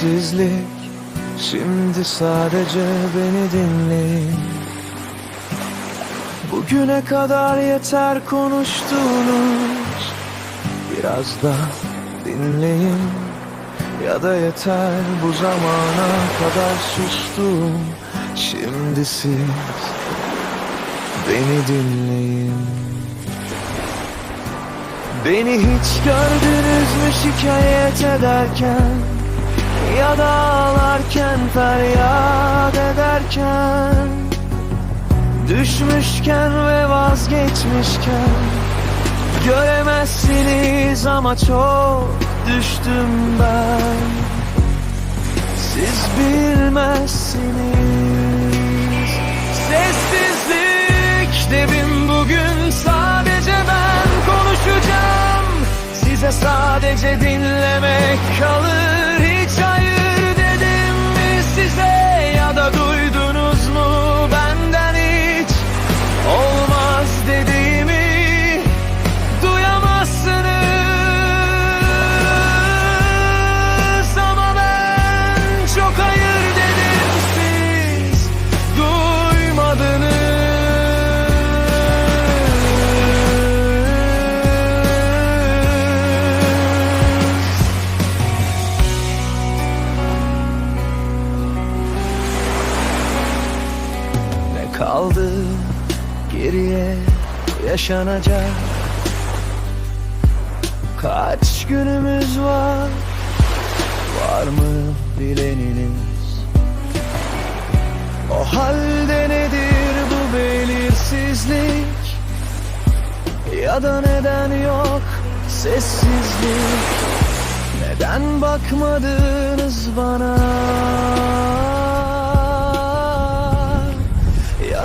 Sessizlik Şimdi sadece beni dinleyin Bugüne kadar yeter konuştuğunuz. Biraz da dinleyin. Ya da yeter bu zamana kadar sustum. Şimdi siz beni dinleyin. Beni hiç gördünüz mü şikayet ederken Ya da ağlarken feryat ederken Düşmüşken ve vazgeçmişken Göremezsiniz ama çok düştüm ben. Siz bilmezsiniz. Sessizlik dedim bugün. Sadece ben konuşacağım. Size sadece dinlemek geriye yaşanacak. Kaç günümüz var Var mı bileniniz? O halde nedir bu belirsizlik? Ya da neden yok sessizlik? Neden bakmadınız bana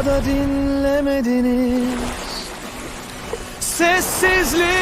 da dinlemediniz. Sessizlik